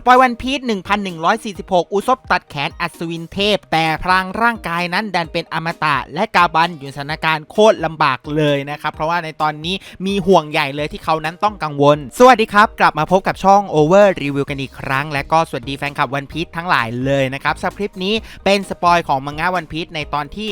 สปอยวันพีช1146 อุซบตัดแขนอัศวินเทพ แต่พลังร่างกายนั้นดันเป็นอมตะ และกาบันอยู่สถานการณ์โคตรลำบากเลยนะครับ เพราะว่าในตอนนี้มีห่วงใหญ่เลยที่เขานั้นต้องกังวล สวัสดีครับ กลับมาพบกับช่อง Over Review กันอีกครั้ง และก็สวัสดีแฟนคลับวันพีชทั้งหลายเลยนะครับสำหรับคลิปนี้เป็นสปอยของมังงะวันพีชในตอนที่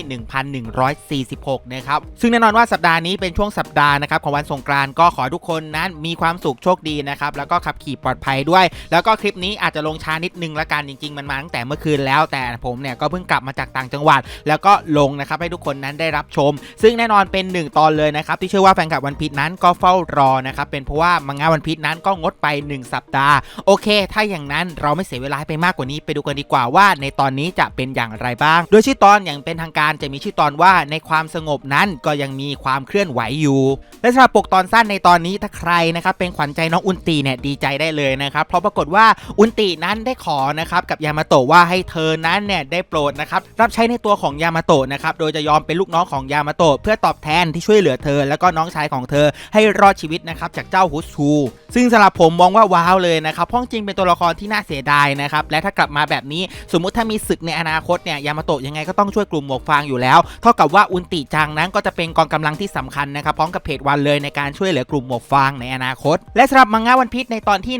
1146 นะครับ ซึ่งแน่นอนว่าสัปดาห์นี้เป็นช่วงสัปดาห์นะครับของวันสงกรานต์ก็ขอทุกคนนั้นมีความสุขโชคดีนะครับแล้วก็ขับขี่ปลอดภัยด้วย แล้วก็คลิปนี้อาจจะลงช้านิดนึงละกันจริง ๆ มันมาตั้งแต่เมื่อคืนแล้วแต่ผมเนี่ยก็เพิ่งกลับมาจากต่างจังหวัด แล้วก็ลงนะครับให้ทุกคนนั้นได้รับชม ซึ่งแน่นอนเป็นหนึ่งตอนเลยนะครับที่เชื่อว่าแฟนคลับวันพีชนั้นก็เฝ้ารอนะครับเป็นเพราะว่ามังงะวันพีชนั้นก็งดไป 1 สัปดาห์ โอเค ถ้าอย่างนั้นเราไม่เสียเวลาไปมากกว่านี้ไปดูกันดีกว่าว่า ในตอนนี้จะเป็นอย่างไรบ้าง โดยชื่อตอนอย่างเป็นทางการจะมีชื่อตอนว่าในความสงบนั้นก็ยังมีความเคลื่อนไหวอยู่ และสำหรับปกตอนสั้นในตอนนี้ถ้าใครนะครับเป็นขวัญใจน้องอุนตีเนี่ยดีใจได้เลยนะครับเพราะปรากฏว่าอุนตีนั้นได้ขอนะครับกับยามาโตะว่าให้เธอนั้นเนี่ยได้โปรดนะครับรับใช้ในตัวของยามาโตะนะครับโดยจะยอมเป็นลูกน้องของยามาโตะเพื่อตอบแทนที่ช่วยเหลือเธอ แล้วก็น้องชายของเธอให้รอดชีวิตนะครับจากเจ้าฮุสชูซึ่งสำหรับผมมองว่าว้าวเลยนะครับเพราะจริงเป็นตัวละครที่น่าเสียดายนะครับและถ้ากลับมาแบบนี้สมมุติถ้ามีศึกในอนาคตเนี่ยยามาโตะยังไงก็ต้องช่วยกลุ่มหมวกฟางอยู่แล้ว เท่ากับว่าอุนติจังนั้นก็จะเป็นกองกำลังที่สำคัญนะครับพร้อมกับเพจวันเลยในการช่วยเหลือกลุ่มหมวกฟางในอนาคต และสำหรับมังงะวันพีชในตอนที่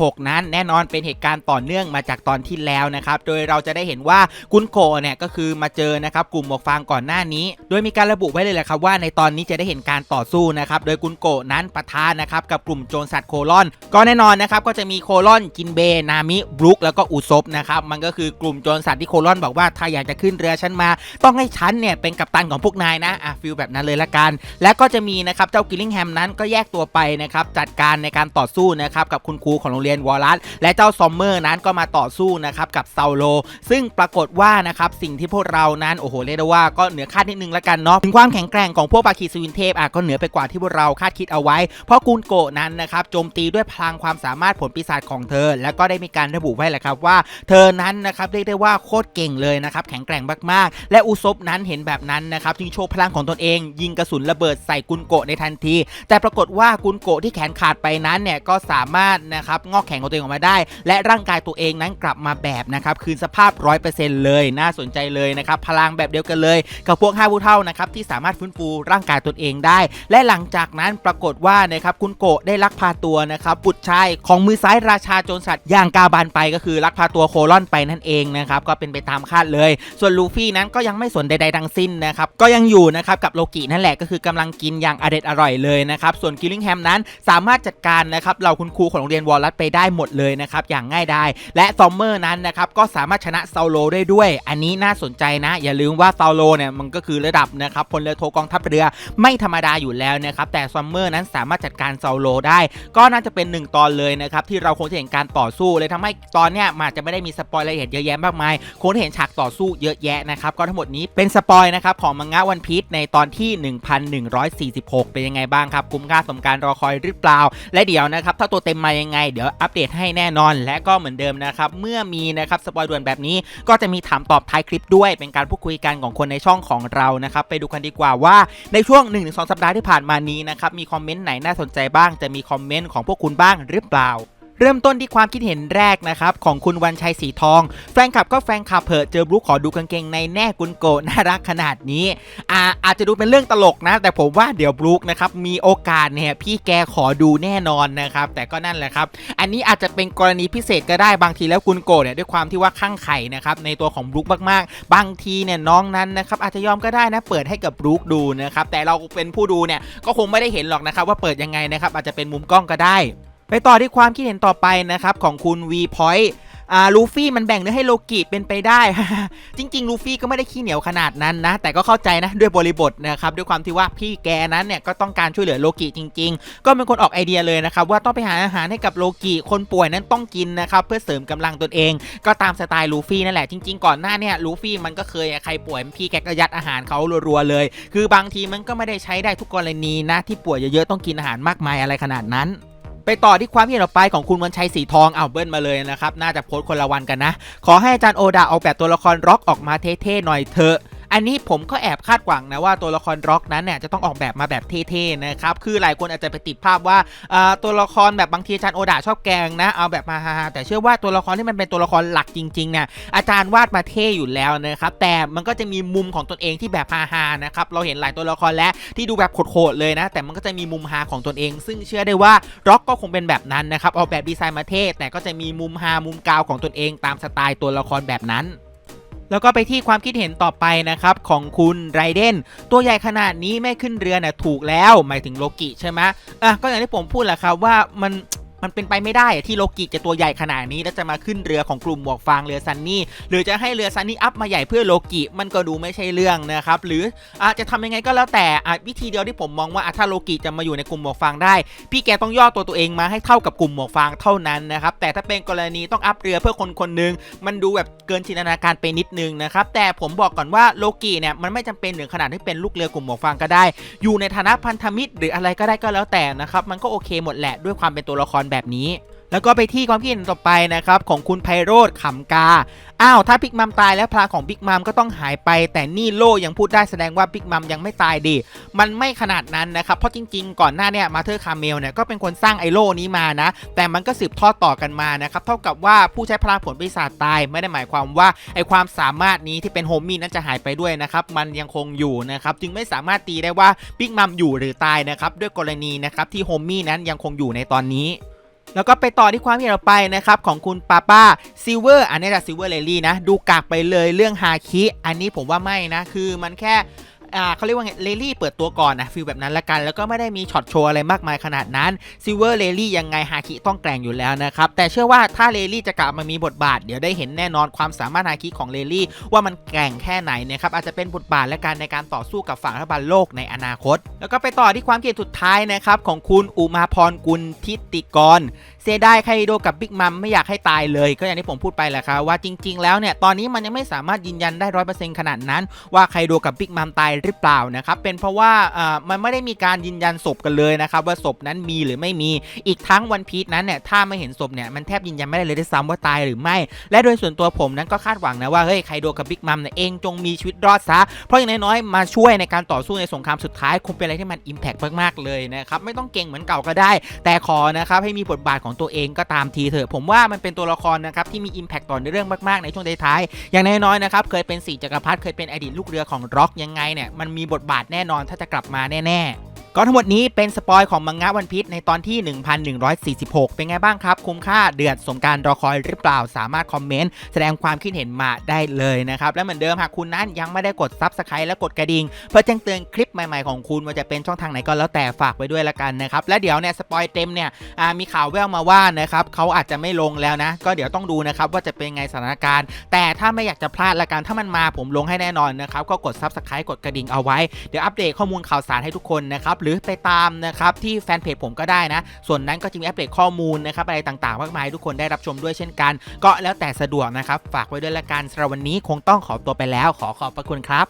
1146นั้นแน่นอนเป็นเหตุการณ์ต่อเนื่องมาจากตอนที่แล้วนะครับ โดยเราจะได้เห็นว่ากุนโกเนี่ยก็คือมาเจอนะครับกลุ่มหมวกฟางก่อนหน้านี้ โดยมีการระบุไว้เลยแหละครับว่าในตอนนี้จะได้เห็นการต่อสู้นะครับ โดยกุนโกนั้นปะทะนะครับกับกลุ่มโจรสัตว์โคลอน ก็แน่นอนนะครับก็จะมีโคลอนกินเบนามิบรุกแล้วก็อุซบนะครับมันก็คือกลุ่มโจรสัตว์ที่โคลอนบอกว่าถ้าอยากจะขึ้นเรือฉันมา ต้องให้ฉันเนี่ยเป็นกัปตันของพวกนายนะอะฟิลแบบนั้นเลยละกัน และก็จะมีนะครับเจ้ากิลลิงแฮมนั้นก็แยกตัวไปนะครับจัดการในการต่อสู้นะครับกับคุณครูของโรงเรียนวอลัสและเจ้าซอมเมอร์นั้นก็มาต่อสู้นะครับกับเซาโล ซึ่งปรากฏว่านะครับสิ่งที่พวกเรานั้นโอ้โหเรียกได้ว่าก็เหนือคาดนิดนึงละกันเนาะถึงความแข็งแกร่งของพวกปาคีสวินเทพอะก็เหนือไปกว่าที่พวกเราคาดคิดเอาไว้ เพราะกุนโกะนั้นนะครับโจมตีด้วยพลังความสามารถผลปีศาจของเธอ แล้วก็ได้มีการระบุไว้แหละครับว่า เธอนั้นนะครับเรียกได้ว่าโคตรเก่งเลยนะครับแข็งแกร่งมากๆ และอุซบนั้นเห็นแบบนั้นนะครับจึงโชว์พลังของตนเอง ยิงกระสุนระเบิดใส่กุนโกะในทันที แต่ปรากฏว่ากุนโกะที่แขนขาดไปนั้นเนี่ยก็สามารถนะครับงอกแขนของตัวเองออกมาได้ และร่างกายตัวเองนั้นกลับมาแบบนะครับคืนสภาพ 100%เลยน่าสนใจเลยนะครับพลังแบบเดียวกันเลย กับพวกห้าผู้เท่านะครับที่สามารถฟื้นฟูร่างกายตนเองได้ และหลังจากนั้นปรากฏว่านะครับกุนโกะได้ลักพาตัวนะครับบุตรชายของมือซ้ายราชาโจรสัตว์อย่างกาบานไปก็คือลักพาตัวโคลอนไปนั่นเองนะครับก็เป็นไปตามคาดเลย ส่วนลูฟี่นั้นก็ยังไม่สนใดๆทั้งสิ้นนะครับก็ยังอยู่นะครับกับโลกินั่นแหละก็คือกำลังกินอย่างอเด็ดอร่อยเลยนะครับส่วนกิลลิงแฮมนั้นสามารถจัดการนะครับเราคุณครูของโรงเรียนวอลลัสไปได้หมดเลยนะครับอย่างง่ายดายและซอมเมอร์นั้นนะครับก็สามารถชนะเซาโลได้ด้วย อันนี้น่าสนใจนะ อย่าลืมว่าเซาโลเนี่ยมันก็คือระดับนะครับพลเรือโทกองทัพเรือไม่ธรรมดาอยู่แล้วนะครับแต่ซอมเมอร์นั้นสามารถจัดการเซาโลได้ ก็น่าจะเป็นหนึ่งตอนเลยนะครับที่เราคงจะเห็นการต่อสู้เลยทำให้ตอนเนี้ยอาจจะไม่ได้มีสปอยละเอียดเยอะแยะมากมายคงเห็นฉากต่อสู้เยอะแยะนะครับก็ทั้งหมดนี้เป็นสปอยนะครับของมังงะวันพีชในตอนที่ 1146 เป็นยังไงบ้างครับคุ้มค่าสมการรอคอยหรือเปล่า และเดี๋ยวนะครับถ้าตัวเต็มมายังไงเดี๋ยวอัปเดตให้แน่นอน และก็เหมือนเดิมนะครับ เมื่อมีนะครับสปอยด่วนแบบนี้ ก็จะมีถามตอบท้ายคลิปด้วย เป็นการพูดคุยกันของคนในช่องของเรานะครับ ไปดูกันดีกว่าว่าในช่วง 1-2 สัปดาห์ที่ผ่านมานี้นะครับ มีคอมเมนต์ไหนน่าสนใจบ้าง จะมีคอมเมนต์ของพวกคุณบ้างหรือเปล่า เริ่มต้นที่ความคิดเห็นแรกนะครับของคุณวันชัยสีทอง แฟนคลับก็แฟนคลับเพอเจอบลูกขอดูกางเกงในแน่กุนโกน่ารักขนาดนี้อ่าอาจจะดูเป็นเรื่องตลกนะ แต่ผมว่าเดี๋ยวบลูกนะครับมีโอกาสเนี่ยพี่แกขอดูแน่นอนนะครับ แต่ก็นั่นแหละครับ อันนี้อาจจะเป็นกรณีพิเศษก็ได้บางทีแล้วกุนโกเนี่ยด้วยความที่ว่าข้างไข่นะครับในตัวของบลูกมากๆ บางทีเนี่ยน้องนั้นนะครับอาจจะยอมก็ได้นะเปิดให้กับบลูกดูนะครับแต่เราเป็นผู้ดูเนี่ยก็คงไม่ได้เห็นหรอกนะครับว่าเปิดยังไงนะครับอาจจะเป็นมุมกล้องก็ได้ ไปต่อที่ความคิดเห็นต่อไปนะครับของคุณ V Point อ่าลูฟี่มันแบ่งเนื้อให้โลกิเป็นไปได้ จริง ๆ ลูฟี่ก็ไม่ได้ขี้เหนียวขนาดนั้นนะ แต่ก็เข้าใจนะด้วยบริบทนะครับ ด้วยความที่ว่าพี่แกนั้นเนี่ยก็ต้องการช่วยเหลือโลกิจริง ๆ ก็เป็นคนออกไอเดียเลยนะครับ ว่าต้องไปหาอาหารให้กับโลกิคนป่วยนั้นต้องกินนะครับเพื่อเสริมกำลังตนเอง ก็ตามสไตล์ลูฟี่นั่นแหละจริง ๆ ก่อนหน้าเนี่ยลูฟี่มันก็เคยใครป่วยพี่แกก็ยัดอาหารเขารัวๆเลย คือบางทีมันก็ไม่ได้ใช้ได้ทุกกรณีนะที่ป่วยเยอะๆต้องกินอาหารมากมายอะไรขนาดนั้น ไปต่อที่ความเห็นออกไปของคุณวันชัยสีทองเอาเบิ้ลมาเลยนะครับ น่าจะโพสต์คนละวันกันนะ ขอให้อาจารย์โอดาออกแบบตัวละครร็อกออกมาเท่ๆหน่อยเถอะ อันนี้ผมก็แอบคาดหวังนะว่าตัวละครร็อกนั้นเนี่ยจะต้องออกแบบมาแบบเท่ๆนะครับคือหลายคนอาจจะไปติดภาพว่าตัวละครแบบบางทีอาจารย์โอดาชอบแกงนะเอาแบบมาฮาๆแต่เชื่อว่าตัวละครที่มันเป็นตัวละครหลักจริงๆเนี่ยอาจารย์วาดมาเท่อยู่แล้วนะครับแต่มันก็จะมีมุมของตนเองที่แบบฮาๆนะครับเราเห็นหลายตัวละครแล้วที่ดูแบบโหดๆเลยนะแต่มันก็จะมีมุมฮาของตนเอง ซึ่งเชื่อได้ว่าร็อกก็คงเป็นแบบนั้นนะครับออกแบบดีไซน์มาเท่แต่ก็จะมีมุมฮามุมกาวของตนเองตามสไตล์ตัวละครแบบนั้น แล้วก็ไปที่ความคิดเห็นต่อไปนะครับของคุณไรเดนตัวใหญ่ขนาดนี้ไม่ขึ้นเรือน่ะถูกแล้วหมายถึงโลกิใช่ไหมอะก็อย่างที่ผมพูดแหละครับว่ามัน มันเป็นไปไม่ได้ที่โลกิจะตัวใหญ่ขนาดนี้แล้วจะมาขึ้นเรือของกลุ่มหมวกฟางเรือซันนี่หรือจะให้เรือซันนี่อัพมาใหญ่เพื่อโลกิมันก็ดูไม่ใช่เรื่องนะครับหรืออาจจะทำยังไงก็แล้วแต่วิธีเดียวที่ผมมองว่าถ้าโลกิจะมาอยู่ในกลุ่มหมวกฟางได้ พี่แกต้องย่อตัวตัวเองมาให้เท่ากับกลุ่มหมวกฟางเท่านั้นนะครับแต่ถ้าเป็นกรณีต้องอัพเรือเพื่อคนคนหนึงมันดูแบบเกินจินตนาการไปนิดนึงนะครับแต่ผมบอกก่อนว่าโลกีเนี่ยมันไม่จำเป็นถึงขนาดที่เป็นลูกเรือกลุ่มหมวกฟางก็ได้ อยู่ในฐานะพันธมิตร หรืออะไรก็ได้ก็แล้วแต่นะครับมันก็โอเคหมดแหละด้วยความเป็นตัวละครแบบนี้ แล้วก็ไปที่ความคิดเห็นต่อไปนะครับของคุณไพโรธขำกา อ้าว ถ้าบิ๊กมัมตายแล้วพลังของบิ๊กมัมก็ต้องหายไป แต่นี่โลยังพูดได้แสดงว่าบิ๊กมัมยังไม่ตายดี มันไม่ขนาดนั้นนะครับ เพราะจริง ๆ ก่อนหน้าเนี่ยมาเธอร์คาเมลเนี่ยก็เป็นคนสร้างไอโลนี้มานะ แต่มันก็สืบทอดต่อกันมานะครับเท่ากับว่าผู้ใช้พลังผลปีศาจตายไม่ได้หมายความว่าไอความสามารถนี้ที่เป็นโฮมี่นั้นจะหายไปด้วยนะครับมันยังคงอยู่นะครับจึงไม่สามารถตีได้ว่าบิ๊กมัมอยู่หรือตายนะครับด้วยกรณีนะครับที่โฮมี่นั้นยังคงอยู่ในตอนนี้ แล้วก็ไปต่อที่ความเห็นเราไปนะครับของคุณป้าป้าซิลเวอร์อันนี้แหละซิลเวอร์เลลี่นะ ดูกากไปเลยเรื่องฮาคิ อันนี้ผมว่าไม่นะ คือมันแค่ อ่าเขาเรียกว่าไงเลลี่เปิดตัวก่อนนะฟิลแบบนั้นละกัน แล้วก็ไม่ได้มีช็อตโชว์อะไรมากมายขนาดนั้นซิลเวอร์เลลี่ยังไงฮาคิต้องแกร่งอยู่แล้วนะครับ แต่เชื่อว่าถ้าเลลี่จะกลับมามีบทบาท เดี๋ยวได้เห็นแน่นอนความสามารถฮาคิของเลลี่ว่ามันแกร่งแค่ไหนนะครับอาจจะเป็นบทบาทและการในการต่อสู้กับฝั่งรัฐบาลโลกในอนาคต แล้วก็ไปต่อที่ความเกลียดสุดท้ายนะครับของคุณอุมาพรกุลทิติกรเสียดายไคโดกับบิ๊กมัมไม่อยากให้ตายเลย ก็อย่างที่ผมพูดไปแหละครับว่าจริง ๆ แล้วเนี่ยตอนนี้มันยังไม่สามารถยืนยันได้ร้อยเปอร์เซ็นต์ขนาดนั้นว่าไคโดกับบิ๊กมัมตายหรือเปล่านะครับเป็นเพราะว่ามันไม่ได้มีการยืนยันศพกันเลยนะครับว่าศพนั้นมีหรือไม่มีอีกทั้งวันพีชนั้นเนี่ยถ้าไม่เห็นศพเนี่ยมันแทบยืนยันไม่ได้เลยด้วยซ้ำว่าตายหรือไม่ และโดยส่วนตัวผมนั้นก็คาดหวังนะว่าเฮ้ยไคโดกับบิ๊กมัมเนี่ยเองจงมีชีวิตรอดซะเพราะอย่างน้อยๆมาช่วยในการต่อสู้ในสงครามสุดท้ายคงเป็นอะไรที่มันอิมแพกมากๆเลยนะครับไม่ต้องเก่งเหมือนเก่าก็ได้ แต่ขอนะครับให้มีบทบาทของตัวเองก็ตามทีเถอะผมว่ามันเป็นตัวละครนะครับที่มี Impact ต่อในเรื่องมากๆในช่วงท้ายๆอย่างน้อยๆนะครับเคยเป็นสีจักรพรรดิเคยเป็นอดีตลูกเรือของร็อกยังไงเนี่ยมันมีบทบาทแน่นอนถ้าจะกลับมาแน่ ๆ ก็ทั้งหมดนี้เป็นสปอยของมังงะวันพีชในตอนที่ 1146 เป็นไงบ้างครับ คุ้มค่าเดือดสมการรอคอยหรือเปล่า สามารถคอมเมนต์แสดงความคิดเห็นมาได้เลยนะครับ และเหมือนเดิมหากคุณนั้นยังไม่ได้กด Subscribe และกดกระดิ่งเพื่อแจ้งเตือนคลิปใหม่ๆของคุณว่าจะเป็นช่องทางไหนก็แล้วแต่ฝากไว้ด้วยละกันนะครับและเดี๋ยวเนี่ยสปอยเต็มเนี่ยมีข่าวแววมาว่านะครับเขาอาจจะไม่ลงแล้วนะ ก็เดี๋ยวต้องดูนะครับว่าจะเป็นไงสถานการณ์ แต่ถ้าไม่อยากจะพลาดละกันถ้ามันมาผมลงให้แน่นอนนะครับก็กด Subscribe กดกระดิ่งเอาไว้เดี๋ยวอัปเดตข้อมูลข่าวสารให้ทุกคนนะครับหรือไปตามนะครับที่แฟนเพจผมก็ได้นะ ส่วนนั้นก็จะมีอัปเดตข้อมูลนะครับอะไรต่างๆ มากมายทุกคนได้รับชมด้วยเช่นกัน ก็แล้วแต่สะดวกนะครับ ฝากไว้ด้วยละกันสำหรับวันนี้คงต้องขอตัวไปแล้ว ขอขอบพระคุณครับ